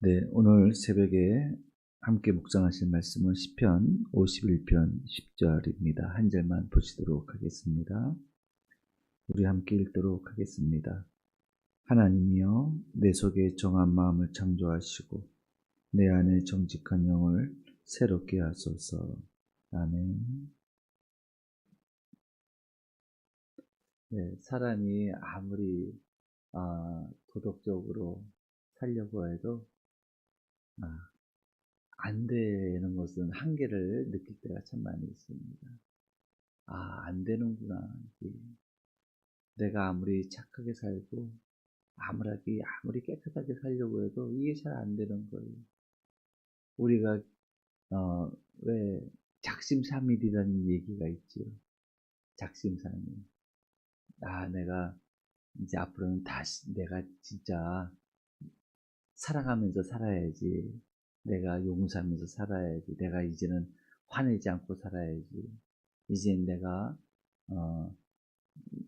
네, 오늘 새벽에 함께 묵상하실 말씀은 시편 51편 10절입니다. 한 절만 보시도록 하겠습니다. 우리 함께 읽도록 하겠습니다. 하나님이여 내 속에 정한 마음을 창조하시고 내 안에 정직한 영을 새롭게 하소서. 아멘. 네, 사람이 아무리 아, 도덕적으로 살려고 해도 아, 안 되는 것은 한계를 느낄 때가 참 많이 있습니다. 아, 안 되는구나. 내가 아무리 착하게 살고, 아무리, 아무리 깨끗하게 살려고 해도 이게 잘 안 되는 거예요. 우리가, 어, 왜, 작심삼일이라는 얘기가 있죠. 작심삼일. 아, 내가, 이제 앞으로는 다시, 내가 진짜 사랑하면서 살아야지. 내가 용서하면서 살아야지. 내가 이제는 화내지 않고 살아야지. 이젠 내가 어,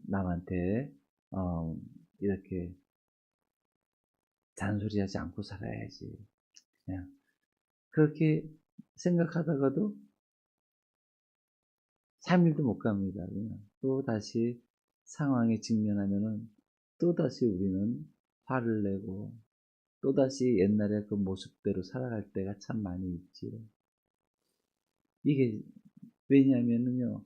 남한테 어, 이렇게 잔소리하지 않고 살아야지. 그냥 그렇게 생각하다가도 3일도 못 갑니다. 또 다시 상황에 직면하면은 또 다시 우리는 화를 내고 또다시 옛날의 그 모습대로 살아갈 때가 참 많이 있지요. 이게 왜냐하면요,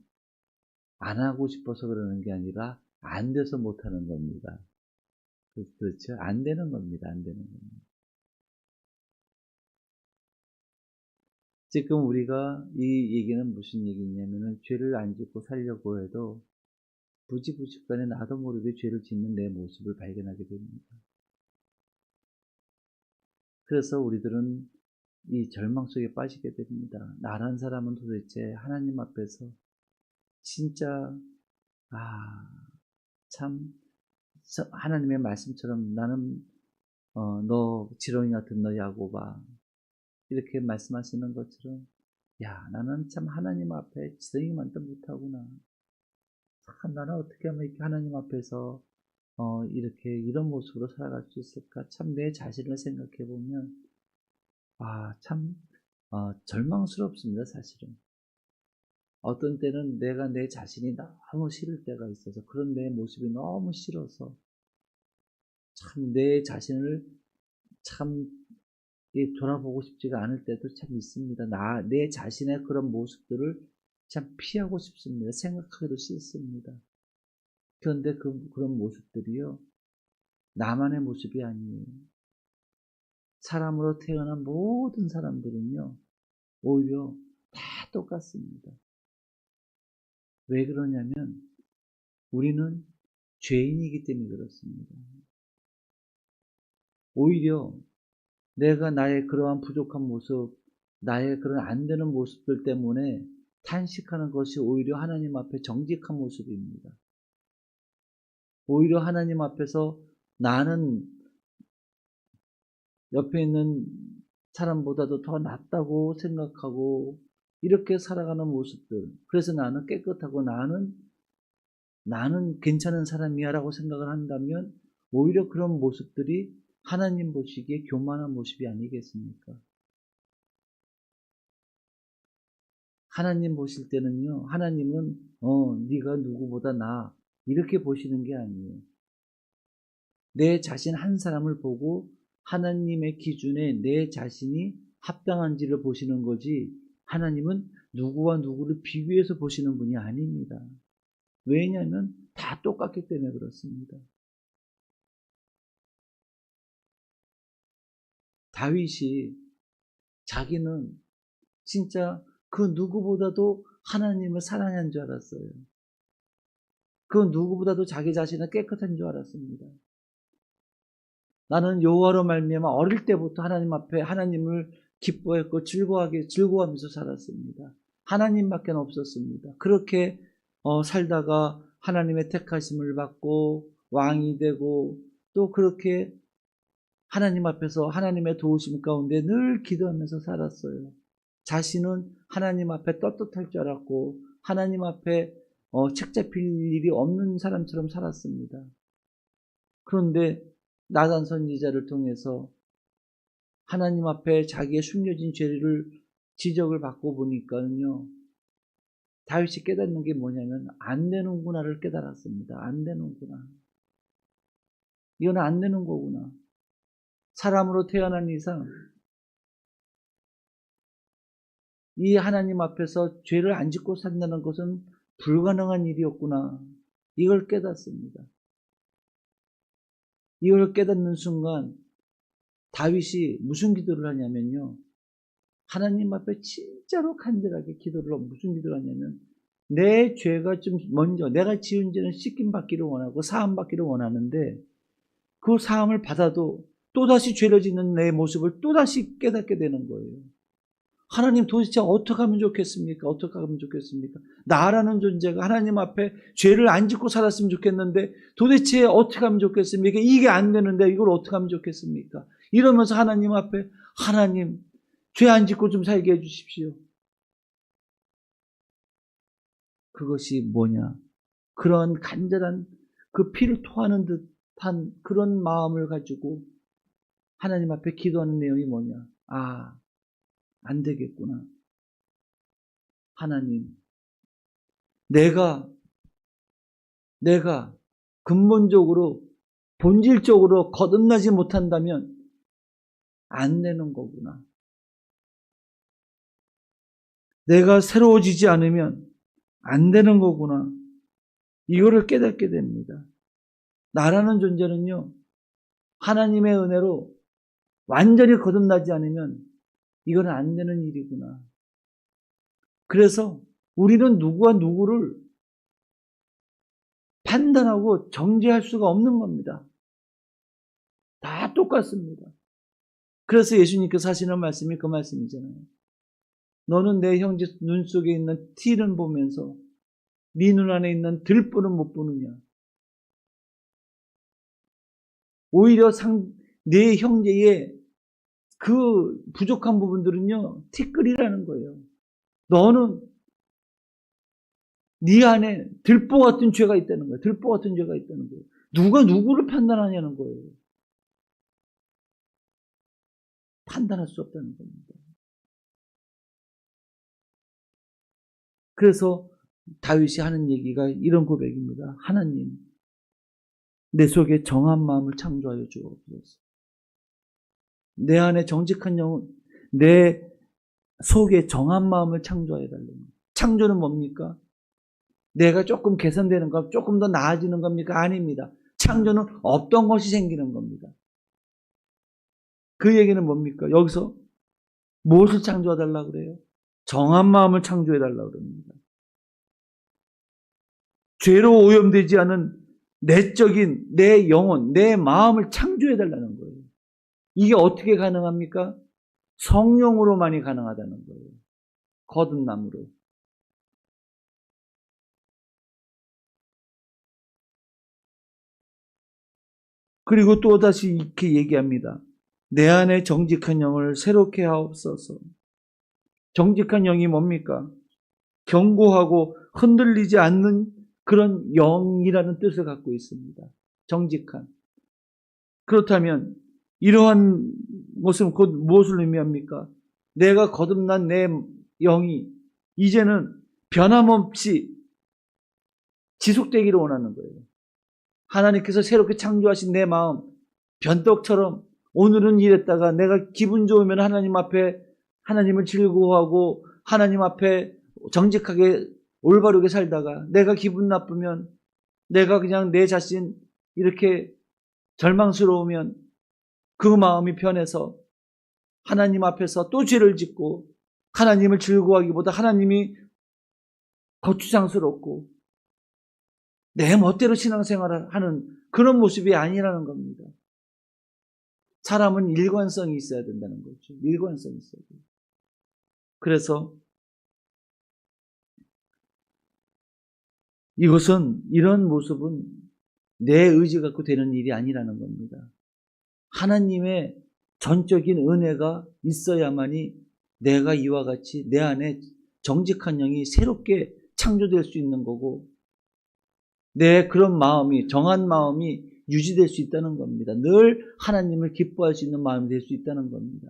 안 하고 싶어서 그러는 게 아니라 안 돼서 못 하는 겁니다. 그, 그렇죠? 안 되는 겁니다. 안 되는 겁니다. 지금 우리가 이 얘기는 무슨 얘기냐면은 죄를 안 짓고 살려고 해도 부지부지간에 나도 모르게 죄를 짓는 내 모습을 발견하게 됩니다. 그래서 우리들은 이 절망 속에 빠지게 됩니다. 나란 사람은 도대체 하나님 앞에서 진짜 아, 참 하나님의 말씀처럼 나는 어, 너 지렁이 같은 너 야고바 이렇게 말씀하시는 것처럼 야 나는 참 하나님 앞에 지렁이만도 못하구나. 참 나는 어떻게 하면 이렇게 하나님 앞에서 어, 이렇게 이런 모습으로 살아갈 수 있을까? 참 내 자신을 생각해 보면 아, 참 어, 절망스럽습니다, 사실은. 어떤 때는 내가 내 자신이 너무 싫을 때가 있어서 그런 내 모습이 너무 싫어서 참 내 자신을 참 돌아보고 싶지가 않을 때도 참 있습니다. 나, 내 자신의 그런 모습들을 참 피하고 싶습니다. 생각하기도 싫습니다. 그런데 그, 그런 모습들이요. 나만의 모습이 아니에요. 사람으로 태어난 모든 사람들은요. 오히려 다 똑같습니다. 왜 그러냐면 우리는 죄인이기 때문에 그렇습니다. 오히려 내가 나의 그러한 부족한 모습, 나의 그런 안 되는 모습들 때문에 탄식하는 것이 오히려 하나님 앞에 정직한 모습입니다. 오히려 하나님 앞에서 나는 옆에 있는 사람보다도 더 낫다고 생각하고 이렇게 살아가는 모습들. 그래서 나는 깨끗하고 나는 나는 괜찮은 사람이야라고 생각을 한다면 오히려 그런 모습들이 하나님 보시기에 교만한 모습이 아니겠습니까? 하나님 보실 때는요. 하나님은 어 네가 누구보다 나 이렇게 보시는 게 아니에요. 내 자신 한 사람을 보고 하나님의 기준에 내 자신이 합당한지를 보시는 거지 하나님은 누구와 누구를 비교해서 보시는 분이 아닙니다. 왜냐하면 다 똑같기 때문에 그렇습니다. 다윗이 자기는 진짜 그 누구보다도 하나님을 사랑한 줄 알았어요. 그 누구보다도 자기 자신은 깨끗한 줄 알았습니다. 나는 여호와로 말미암아 어릴 때부터 하나님 앞에 하나님을 기뻐했고 즐거워하게 즐거워하면서 살았습니다. 하나님밖에 없었습니다. 그렇게 어, 살다가 하나님의 택하심을 받고 왕이 되고 또 그렇게 하나님 앞에서 하나님의 도우심 가운데 늘 기도하면서 살았어요. 자신은 하나님 앞에 떳떳할 줄 알았고 하나님 앞에 어, 책 잡힐 일이 없는 사람처럼 살았습니다. 그런데 나단 선지자를 통해서 하나님 앞에 자기의 숨겨진 죄를 지적을 받고 보니까요. 다윗이 깨닫는 게 뭐냐면 안 되는구나를 깨달았습니다. 안 되는구나. 이건 안 되는 거구나. 사람으로 태어난 이상 이 하나님 앞에서 죄를 안 짓고 산다는 것은 불가능한 일이었구나. 이걸 깨닫습니다. 이걸 깨닫는 순간 다윗이 무슨 기도를 하냐면요. 하나님 앞에 진짜로 간절하게 기도를 하고 무슨 기도를 하냐면 내 죄가 좀 먼저 내가 지은 죄는 씻김 받기를 원하고 사함 받기를 원하는데 그 사함을 받아도 또다시 죄를 짓는 내 모습을 또다시 깨닫게 되는 거예요. 하나님 도대체 어떻게 하면 좋겠습니까? 어떻게 하면 좋겠습니까? 나라는 존재가 하나님 앞에 죄를 안 짓고 살았으면 좋겠는데 도대체 어떻게 하면 좋겠습니까? 이게 안 되는데 이걸 어떻게 하면 좋겠습니까? 이러면서 하나님 앞에 하나님 죄 안 짓고 좀 살게 해 주십시오. 그것이 뭐냐? 그런 간절한 그 피를 토하는 듯한 그런 마음을 가지고 하나님 앞에 기도하는 내용이 뭐냐? 아, 안 되겠구나. 하나님, 내가, 내가 근본적으로, 본질적으로 거듭나지 못한다면 안 되는 거구나. 내가 새로워지지 않으면 안 되는 거구나. 이거를 깨닫게 됩니다. 나라는 존재는요, 하나님의 은혜로 완전히 거듭나지 않으면 이건 안 되는 일이구나. 그래서 우리는 누구와 누구를 판단하고 정죄할 수가 없는 겁니다. 다 똑같습니다. 그래서 예수님께서 하시는 말씀이 그 말씀이잖아요. 너는 내 형제 눈 속에 있는 티는 보면서 네 눈 안에 있는 들보는 못 보느냐. 오히려 상, 내 형제의 그 부족한 부분들은요, 티끌이라는 거예요. 너는 네 안에 들보 같은 죄가 있다는 거예요. 들보 같은 죄가 있다는 거예요. 누가 누구를 판단하냐는 거예요. 판단할 수 없다는 겁니다. 그래서 다윗이 하는 얘기가 이런 고백입니다. 하나님, 내 속에 정한 마음을 창조하여 주옵소서. 내 안에 정직한 영혼, 내 속에 정한 마음을 창조해 달랍니다. 창조는 뭡니까? 내가 조금 개선되는 것, 조금 더 나아지는 겁니까? 아닙니다. 창조는 없던 것이 생기는 겁니다. 그 얘기는 뭡니까? 여기서 무엇을 창조해 달라고 그래요? 정한 마음을 창조해 달라고 그럽니다. 죄로 오염되지 않은 내적인 내 영혼, 내 마음을 창조해 달라는 거예요. 이게 어떻게 가능합니까? 성령으로만이 가능하다는 거예요. 거듭남으로. 그리고 또다시 이렇게 얘기합니다. 내 안에 정직한 영을 새롭게 하옵소서. 정직한 영이 뭡니까? 견고하고 흔들리지 않는 그런 영이라는 뜻을 갖고 있습니다. 정직한. 그렇다면 이러한 것은 곧 무엇을 의미합니까? 내가 거듭난 내 영이 이제는 변함없이 지속되기를 원하는 거예요. 하나님께서 새롭게 창조하신 내 마음, 변덕처럼 오늘은 이랬다가 내가 기분 좋으면 하나님 앞에 하나님을 즐거워하고 하나님 앞에 정직하게 올바르게 살다가 내가 기분 나쁘면 내가 그냥 내 자신 이렇게 절망스러우면 그 마음이 변해서 하나님 앞에서 또 죄를 짓고 하나님을 즐거워하기보다 하나님이 거추장스럽고 내 멋대로 신앙생활을 하는 그런 모습이 아니라는 겁니다. 사람은 일관성이 있어야 된다는 거죠. 일관성이 있어야 돼요. 그래서 이것은 이런 모습은 내 의지 갖고 되는 일이 아니라는 겁니다. 하나님의 전적인 은혜가 있어야만이 내가 이와 같이 내 안에 정직한 영이 새롭게 창조될 수 있는 거고 내 그런 마음이 정한 마음이 유지될 수 있다는 겁니다. 늘 하나님을 기뻐할 수 있는 마음이 될 수 있다는 겁니다.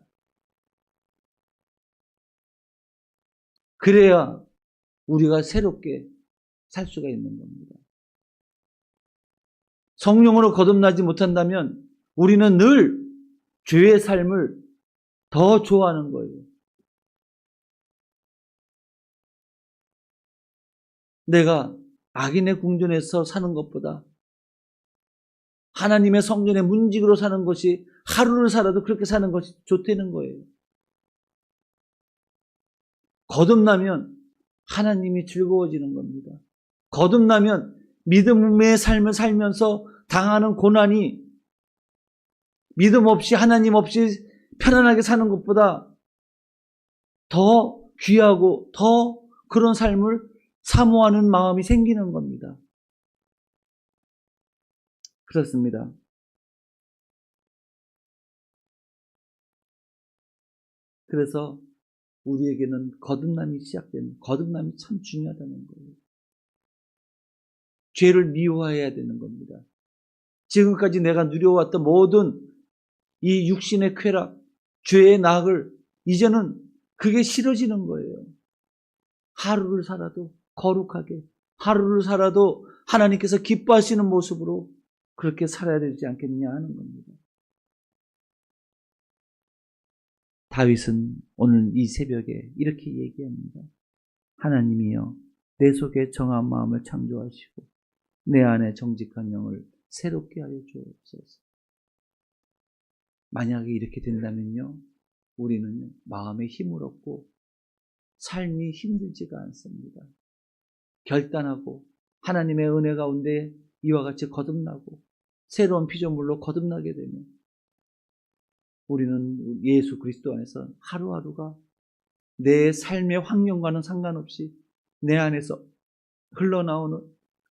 그래야 우리가 새롭게 살 수가 있는 겁니다. 성령으로 거듭나지 못한다면 우리는 늘 죄의 삶을 더 좋아하는 거예요. 내가 악인의 궁전에서 사는 것보다 하나님의 성전의 문직으로 사는 것이 하루를 살아도 그렇게 사는 것이 좋다는 거예요. 거듭나면 하나님이 즐거워지는 겁니다. 거듭나면 믿음의 삶을 살면서 당하는 고난이 믿음 없이 하나님 없이 편안하게 사는 것보다 더 귀하고 더 그런 삶을 사모하는 마음이 생기는 겁니다. 그렇습니다. 그래서 우리에게는 거듭남이 시작되는 거듭남이 참 중요하다는 거예요. 죄를 미워해야 되는 겁니다. 지금까지 내가 누려왔던 모든 이 육신의 쾌락, 죄의 낙을 이제는 그게 싫어지는 거예요. 하루를 살아도 거룩하게, 하루를 살아도 하나님께서 기뻐하시는 모습으로 그렇게 살아야 되지 않겠냐 하는 겁니다. 다윗은 오늘 이 새벽에 이렇게 얘기합니다. 하나님이여 내 속에 정한 마음을 창조하시고 내 안에 정직한 영을 새롭게 하여 주옵소서. 만약에 이렇게 된다면요, 우리는 마음에 힘을 얻고 삶이 힘들지가 않습니다. 결단하고 하나님의 은혜 가운데 이와 같이 거듭나고 새로운 피조물로 거듭나게 되면 우리는 예수 그리스도 안에서 하루하루가 내 삶의 환경과는 상관없이 내 안에서 흘러나오는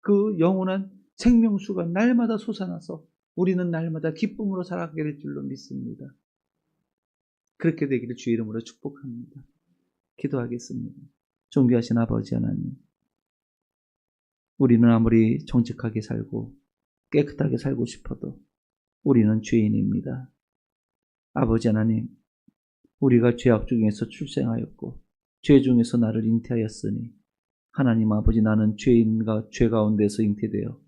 그 영원한 생명수가 날마다 솟아나서 우리는 날마다 기쁨으로 살아가게 될 줄로 믿습니다. 그렇게 되기를 주 이름으로 축복합니다. 기도하겠습니다. 존귀하신 아버지 하나님, 우리는 아무리 정직하게 살고 깨끗하게 살고 싶어도 우리는 죄인입니다. 아버지 하나님, 우리가 죄악 중에서 출생하였고 죄 중에서 나를 잉태하였으니 하나님 아버지 나는 죄인과 죄 가운데서 잉태되어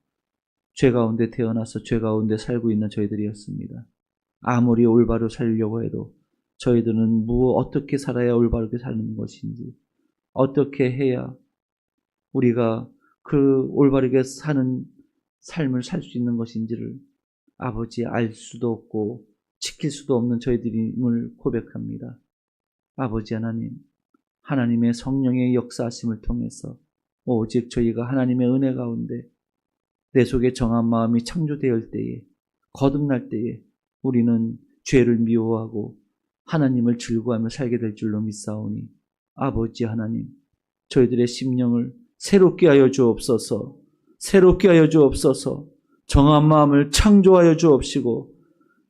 죄 가운데 태어나서 죄 가운데 살고 있는 저희들이었습니다. 아무리 올바로 살려고 해도 저희들은 무 어떻게 살아야 올바르게 사는 것인지 어떻게 해야 우리가 그 올바르게 사는 삶을 살 수 있는 것인지를 아버지 알 수도 없고 지킬 수도 없는 저희들임을 고백합니다. 아버지 하나님, 하나님의 성령의 역사하심을 통해서 오직 저희가 하나님의 은혜 가운데 내 속에 정한 마음이 창조되을 때에 거듭날 때에 우리는 죄를 미워하고 하나님을 즐거워하며 살게 될 줄로 믿사오니 아버지 하나님 저희들의 심령을 새롭게 하여 주옵소서 새롭게 하여 주옵소서 정한 마음을 창조하여 주옵시고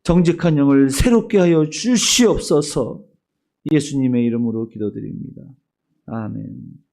정직한 영을 새롭게 하여 주시옵소서 예수님의 이름으로 기도드립니다. 아멘.